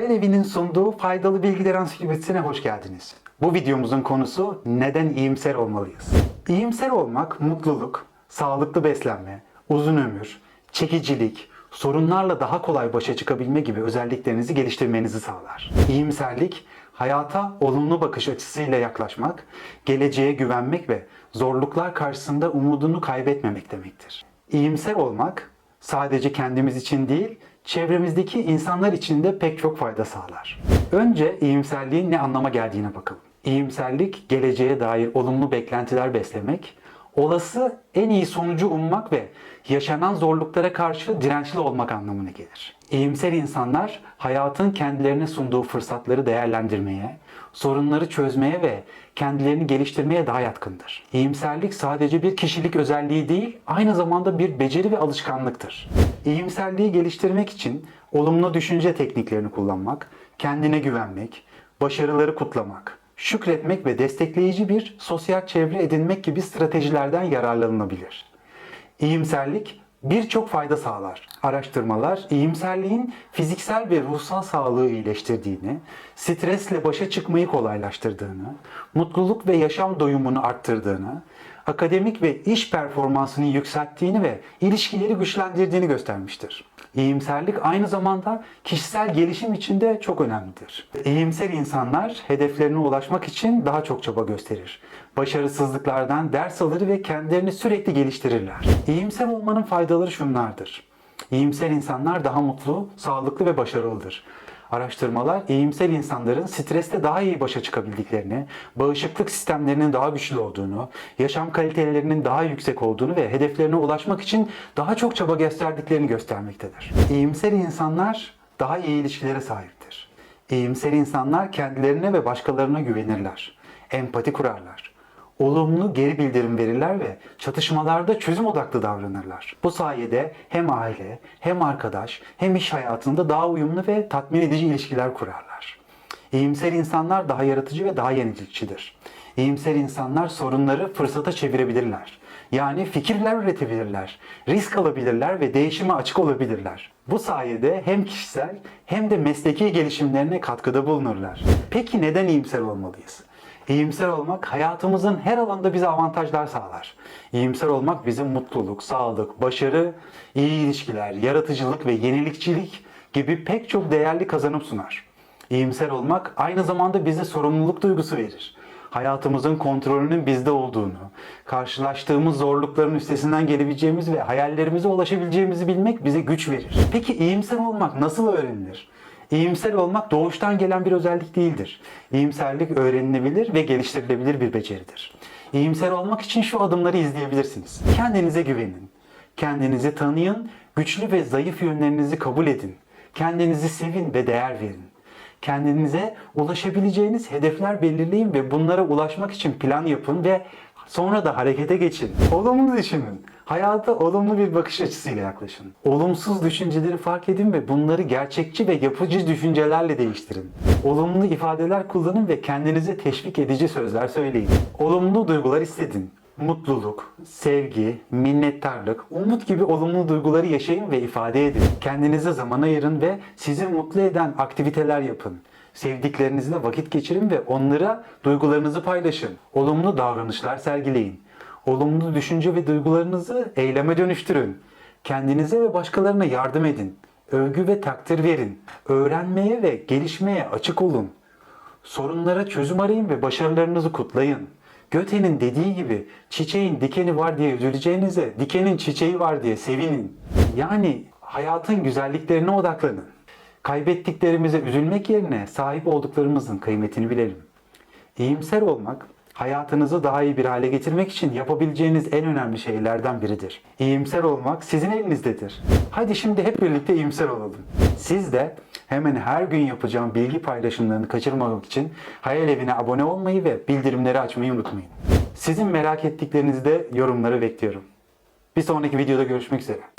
Evi'nin sunduğu faydalı bilgiler ansiklopedisine hoş geldiniz. Bu videomuzun konusu neden iyimser olmalıyız? İyimser olmak mutluluk, sağlıklı beslenme, uzun ömür, çekicilik, sorunlarla daha kolay başa çıkabilme gibi özelliklerinizi geliştirmenizi sağlar. İyimserlik, hayata olumlu bakış açısıyla yaklaşmak, geleceğe güvenmek ve zorluklar karşısında umudunu kaybetmemek demektir. İyimser olmak sadece kendimiz için değil, çevremizdeki insanlar için de pek çok fayda sağlar. Önce iyimserliğin ne anlama geldiğine bakalım. İyimserlik, geleceğe dair olumlu beklentiler beslemek, olası en iyi sonucu ummak ve yaşanan zorluklara karşı dirençli olmak anlamına gelir. İyimser insanlar hayatın kendilerine sunduğu fırsatları değerlendirmeye, sorunları çözmeye ve kendilerini geliştirmeye daha yatkındır. İyimserlik sadece bir kişilik özelliği değil, aynı zamanda bir beceri ve alışkanlıktır. İyimserliği geliştirmek için olumlu düşünce tekniklerini kullanmak, kendine güvenmek, başarıları kutlamak, şükretmek ve destekleyici bir sosyal çevre edinmek gibi stratejilerden yararlanılabilir. İyimserlik birçok fayda sağlar. Araştırmalar iyimserliğin fiziksel ve ruhsal sağlığı iyileştirdiğini, stresle başa çıkmayı kolaylaştırdığını, mutluluk ve yaşam doyumunu arttırdığını, akademik ve iş performansını yükselttiğini ve ilişkileri güçlendirdiğini göstermiştir. İyimserlik aynı zamanda kişisel gelişim için de çok önemlidir. İyimser insanlar hedeflerine ulaşmak için daha çok çaba gösterir. Başarısızlıklardan ders alır ve kendilerini sürekli geliştirirler. İyimser olmanın faydaları şunlardır. İyimser insanlar daha mutlu, sağlıklı ve başarılıdır. Araştırmalar iyimser insanların stresle daha iyi başa çıkabildiklerini, bağışıklık sistemlerinin daha güçlü olduğunu, yaşam kalitelerinin daha yüksek olduğunu ve hedeflerine ulaşmak için daha çok çaba gösterdiklerini göstermektedir. İyimser insanlar daha iyi ilişkilere sahiptir. İyimser insanlar kendilerine ve başkalarına güvenirler. Empati kurarlar olumlu geri bildirim verirler ve çatışmalarda çözüm odaklı davranırlar. Bu sayede hem aile, hem arkadaş, hem iş hayatında daha uyumlu ve tatmin edici ilişkiler kurarlar. İyimser insanlar daha yaratıcı ve daha yenilikçidir. İyimser insanlar sorunları fırsata çevirebilirler. Yani fikirler üretebilirler, risk alabilirler ve değişime açık olabilirler. Bu sayede hem kişisel hem de mesleki gelişimlerine katkıda bulunurlar. Peki neden iyimser olmalıyız? İyimser olmak hayatımızın her alanda bize avantajlar sağlar. İyimser olmak bizim mutluluk, sağlık, başarı, iyi ilişkiler, yaratıcılık ve yenilikçilik gibi pek çok değerli kazanım sunar. İyimser olmak aynı zamanda bize sorumluluk duygusu verir. Hayatımızın kontrolünün bizde olduğunu, karşılaştığımız zorlukların üstesinden gelebileceğimiz ve hayallerimize ulaşabileceğimizi bilmek bize güç verir. Peki iyimser olmak nasıl öğrenilir? İyimser olmak doğuştan gelen bir özellik değildir. İyimserlik öğrenilebilir ve geliştirilebilir bir beceridir. İyimser olmak için şu adımları izleyebilirsiniz. Kendinize güvenin. Kendinizi tanıyın, güçlü ve zayıf yönlerinizi kabul edin. Kendinizi sevin ve değer verin. Kendinize ulaşabileceğiniz hedefler belirleyin ve bunlara ulaşmak için plan yapın ve sonra da harekete geçin. Olumlu düşünün. Hayata olumlu bir bakış açısıyla yaklaşın. Olumsuz düşünceleri fark edin ve bunları gerçekçi ve yapıcı düşüncelerle değiştirin. Olumlu ifadeler kullanın ve kendinize teşvik edici sözler söyleyin. Olumlu duygular hissedin. Mutluluk, sevgi, minnettarlık, umut gibi olumlu duyguları yaşayın ve ifade edin. Kendinize zaman ayırın ve sizi mutlu eden aktiviteler yapın. Sevdiklerinizle vakit geçirin ve onlara duygularınızı paylaşın. Olumlu davranışlar sergileyin. Olumlu düşünce ve duygularınızı eyleme dönüştürün. Kendinize ve başkalarına yardım edin. Övgü ve takdir verin. Öğrenmeye ve gelişmeye açık olun. Sorunlara çözüm arayın ve başarılarınızı kutlayın. Göte'nin dediği gibi çiçeğin dikeni var diye üzüleceğinize dikenin çiçeği var diye sevinin. Yani hayatın güzelliklerine odaklanın. Kaybettiklerimize üzülmek yerine sahip olduklarımızın kıymetini bilelim. İyimser olmak hayatınızı daha iyi bir hale getirmek için yapabileceğiniz en önemli şeylerden biridir. İyimser olmak sizin elinizdedir. Hadi şimdi hep birlikte iyimser olalım. Siz de hemen her gün yapacağım bilgi paylaşımlarını kaçırmamak için Hayal Evi'ne abone olmayı ve bildirimleri açmayı unutmayın. Sizin merak ettiklerinizi de yorumlara bekliyorum. Bir sonraki videoda görüşmek üzere.